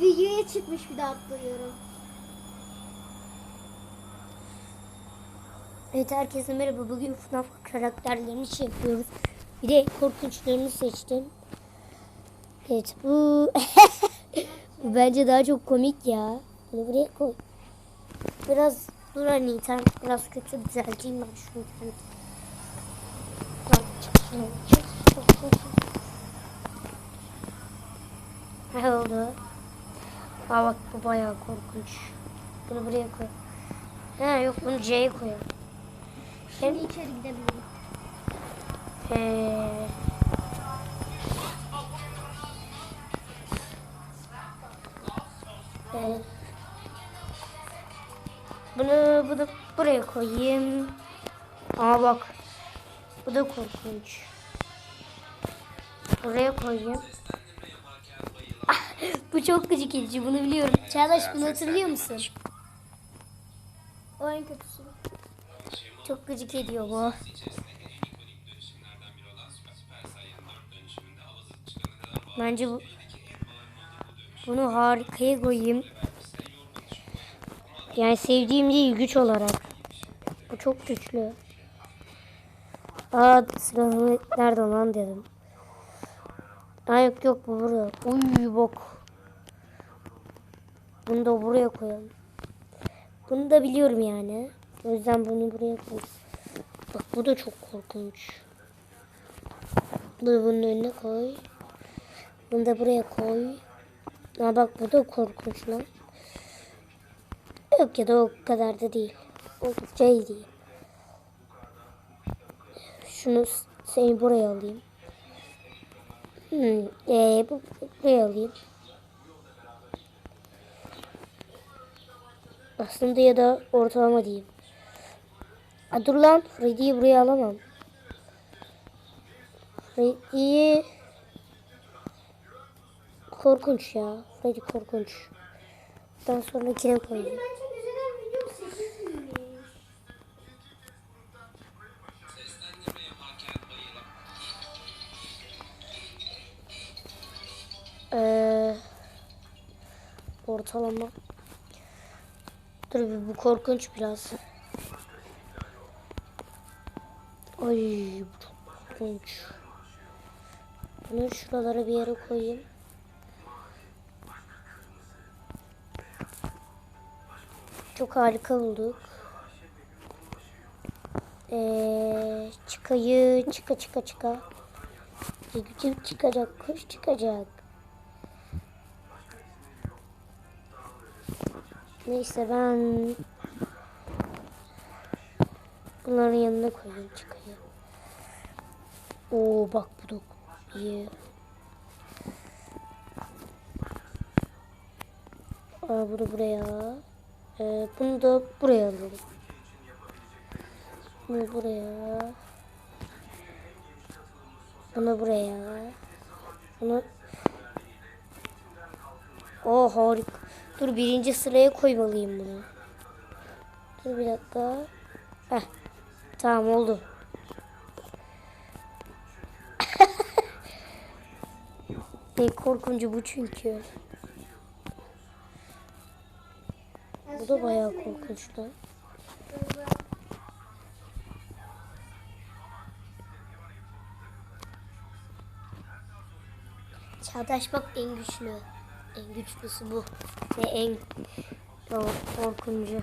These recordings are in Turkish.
Videoya çıkmış bir daha atlıyorum. Evet herkese merhaba. Bugün FNAF karakterlerini şey yapıyoruz. Bir de korkunçlarını seçtim. Evet bu bu bence daha çok komik ya. Bunu buraya koy. Biraz dur hani internet biraz kötü düzelteyim ben şu interneti. Ne oldu? Aa bak bu bayağı korkunç. Bunu buraya koy. Ha yok bunu C'ye koyalım. Şimdi içeri gidebilirim. Ee, ee, bunu bunu buraya koyayım. Aa bak. Bu da korkunç. Buraya koyayım. Bu çok gıcık edici bunu biliyorum. Çağdaş bunu hatırlıyor musun? O en kötüsü. Çok gıcık ediyor bu. Bence bu bunu harikaya koyayım. Yani sevdiğim değil güç olarak. Bu çok güçlü. Aa silahı nerede lan dedim. Aa yok yok bu burada. Uy bok. Bunu da buraya koyalım. Bunu da biliyorum yani. O yüzden bunu buraya koy. Bak bu da çok korkunç. Bunu bunun önüne koy. Bunu da buraya koy. Aa bak bu da korkunç lan. Yok ya da o kadar da değil. Oldukça iyi değil. Şunu seni buraya alayım. Hmm, ee, bu, buraya alayım. Aslında ya da ortalama diyeyim. Aa, dur lan Freddy'yi buraya alamam. Freddy'yi korkunç ya. Freddy korkunç. Daha sonra içine koyayım. Ben çok güzel video 8 miymiş? Ee, ortalama. Dur bir bu korkunç biraz. Ay korkunç. Bunu şuralara bir yere koyayım. Çok harika bulduk. Ee, çıkayı çıka çıka çıka. Çık- Çıkacak kuş çıkacak. Neyse ben bunların yanına koyayım çıkayım. Oo bak bu da iyi. Aa, bunu buraya. Ee, bunu da buraya alalım. Bunu buraya. Bunu buraya. Bunu Oh harika. Dur birinci sıraya koymalıyım bunu. Dur bir dakika. Heh. Tamam oldu. ne korkuncu bu çünkü. Bu da bayağı korkunçtu. Çağdaş bak en güçlü. En güçlüsü bu. Ve en korkuncu.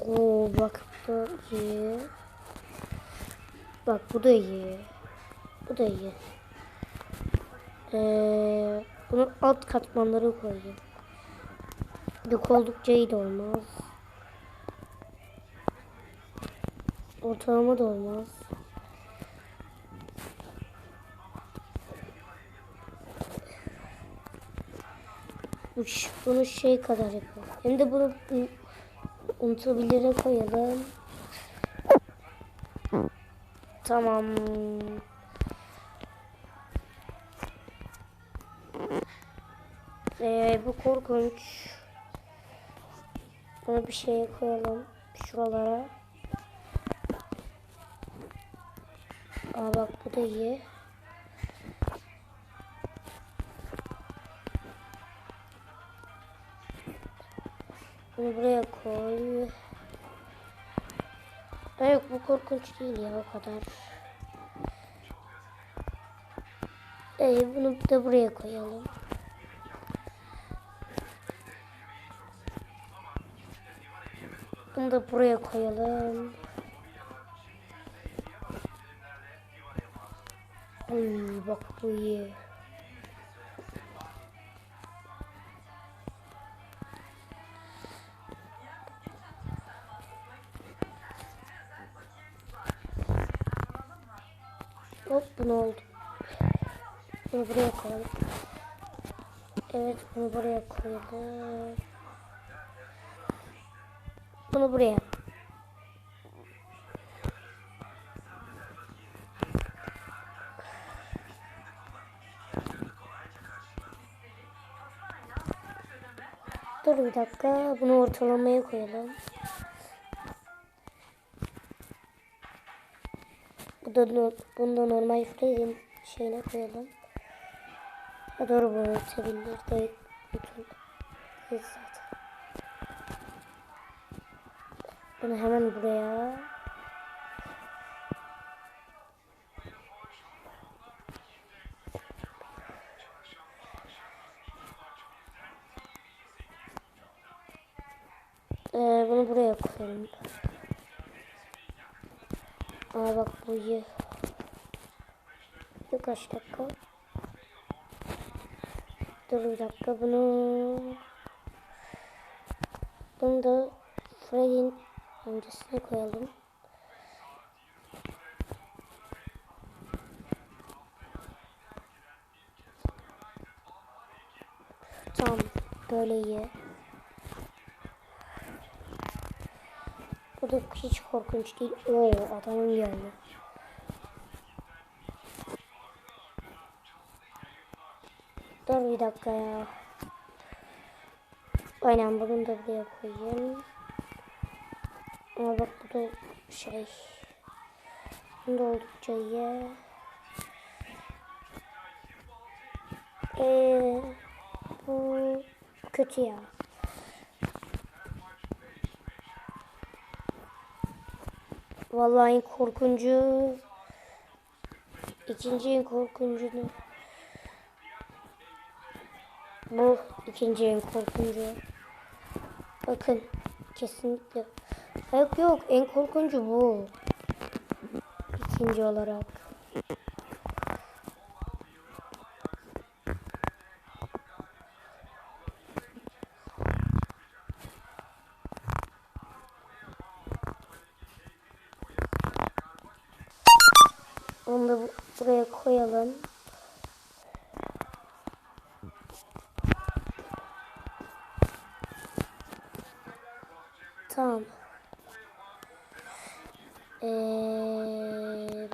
Oo bak bu da iyi. Bak bu da iyi. Bu da iyi. Ee, bunu alt katmanları koyayım. Yok oldukça iyi de olmaz. Ortalama da olmaz. Bunu şey kadar yapalım. Hem de bunu bu- unutabilire koyalım. Tamam. Ee, bu korkunç. Bunu bir şeye koyalım. Şuralara. Aa bak bu da iyi. Bunu buraya koy. Ha yok bu korkunç değil ya o kadar. Ee, bunu da buraya koyalım. Bunu da buraya koyalım. Ay bak bu iyi. Hop bu ne oldu? Bunu buraya koyalım. Evet bunu buraya koyalım. Bunu buraya. Dur bir dakika. Bunu ortalamaya koyalım. Bu da no- bunu normal Freddy'nin şeyine koyalım. Ha doğru bu örtebilir de bütün zaten. Bunu hemen buraya. Ee, bunu buraya koyalım. Aa bak bu iyi. Dur kaç dakika. Dur bir dakika bunu. Bunu da Freddy'nin öncesine koyalım. Tamam böyle iyi. Bu da hiç korkunç değil. Oo adamın geldi. Dur bir dakika ya. Aynen bunu da buraya koyayım. Ama bak bu da şey. Bunu da oldukça iyi. Ee, bu kötü ya. Vallahi en korkuncu ikinci en korkuncunu bu ikinci en korkuncu. Bakın kesinlikle. Yok yok en korkuncu bu. İkinci olarak. Onu da bu- buraya koyalım. Tamam. Ee,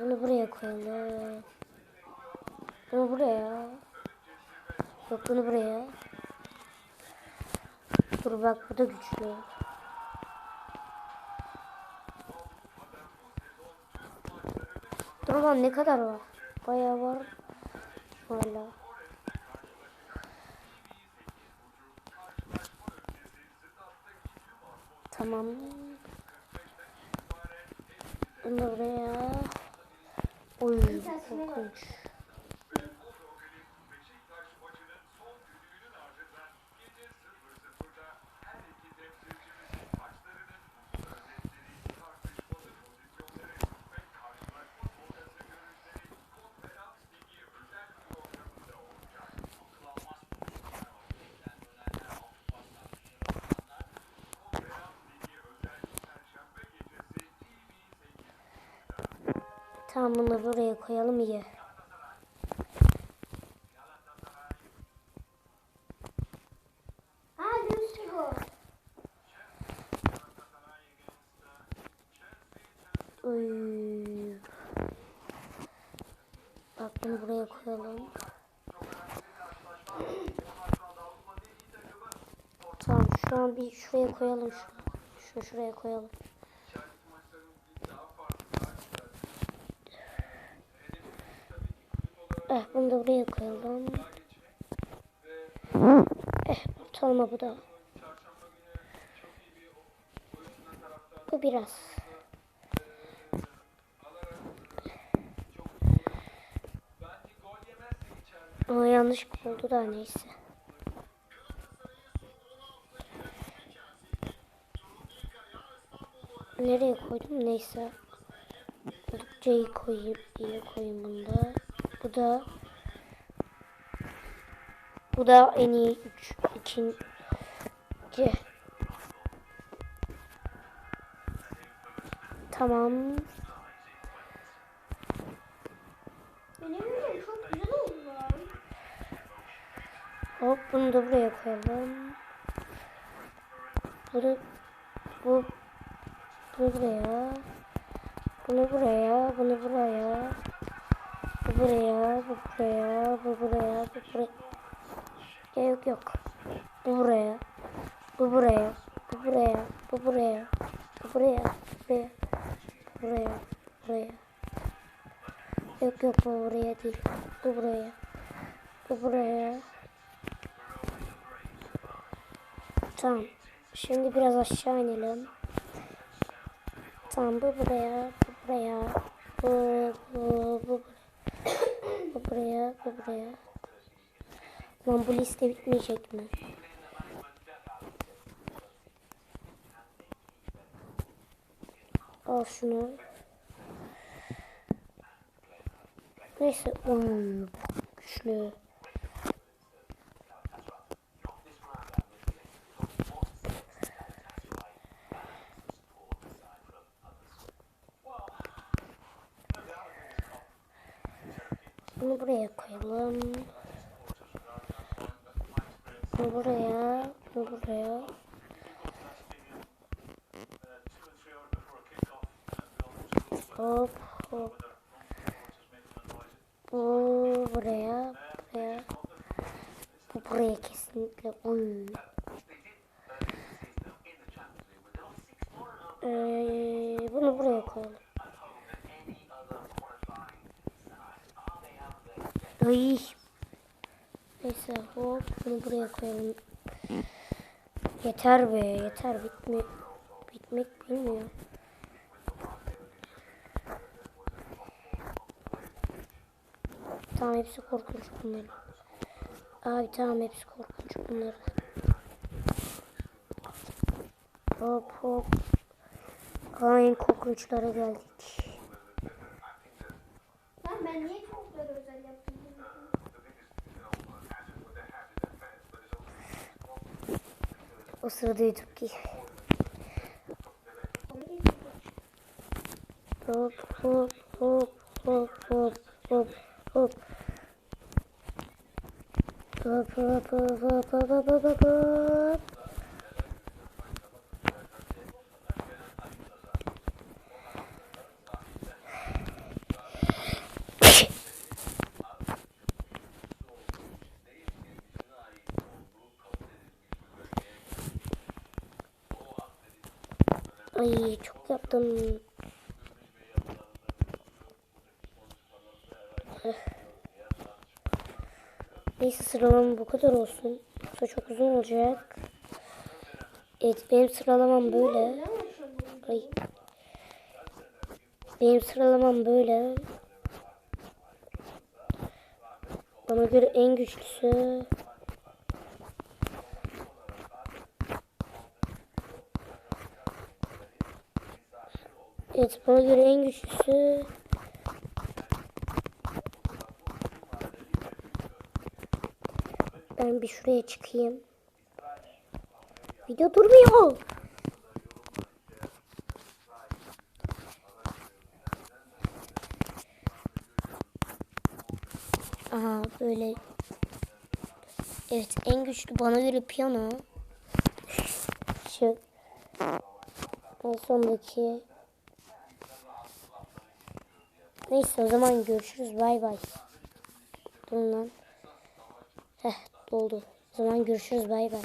bunu buraya koyalım. Bunu buraya. Yok bunu buraya. Dur bak bu da güçlü. Dur lan ne kadar var? Bayağı var. Hala. Tamam. Bunu buraya. Oy korkunç. Tamam bunu buraya koyalım iyi. Uy. Bak bunu buraya koyalım. Tamam şu an bir şuraya koyalım şunu. Şunu şuraya koyalım. Eh bunu da buraya koyalım. Eh ortalama bu da. Bu biraz. Ama yanlış oldu da neyse. Nereye koydum neyse. C'yi koyayım diye koyayım bunda. Bu da bu da en iyi üç, ikinci. Tamam. Benim videom çok güzel oldu lan. Hop bunu da buraya koyalım. Bunu bu bunu buraya. Bunu buraya, bunu buraya. Bu buraya, bu buraya, bu buraya, bu buraya. Ya yok yok. Bu buraya. Bu buraya. Bu buraya. Bu buraya. Bu buraya. Buraya. Buraya. Buraya. Yok yok bu buraya değil. Bu buraya. Bu buraya. Tamam. Şimdi biraz aşağı inelim. Tamam bu buraya, bu buraya, bu, bu, bu, bu buraya, bu buraya. Lan bu liste bitmeyecek mi? Al şunu. Neyse. Oy, güçlü. Bunu buraya koyalım. Bunu buraya, bunu buraya. Hop hop. Bu buraya, buraya. Bu buraya kesinlikle. Uy. Ee, bunu buraya koyalım. Ay. Neyse hop bunu buraya koyalım. Yeter be yeter bitme bitmek bilmiyor. Tamam hepsi korkunç bunların. Abi tamam hepsi korkunç bunların. Hop hop. Aa, korkunçlara geldik. Ben niye çocuklara özel yaptım? O sırada YouTube ki. Hop hop hop hop hop hop hop. Hop hop hop hop hop hop hop hop Ay çok yaptım. Eh. Neyse sıralamam bu kadar olsun. Yoksa çok uzun olacak. Evet benim sıralamam böyle. Ay. Benim sıralamam böyle. Bana göre en güçlüsü. Evet bana göre en güçlüsü. Ben bir şuraya çıkayım. Video durmuyor. Aha böyle. Evet en güçlü bana göre piyano. Şu. En sondaki. Neyse o zaman görüşürüz. Bay bay. Durun lan. Heh doldu. O zaman görüşürüz. Bay bay.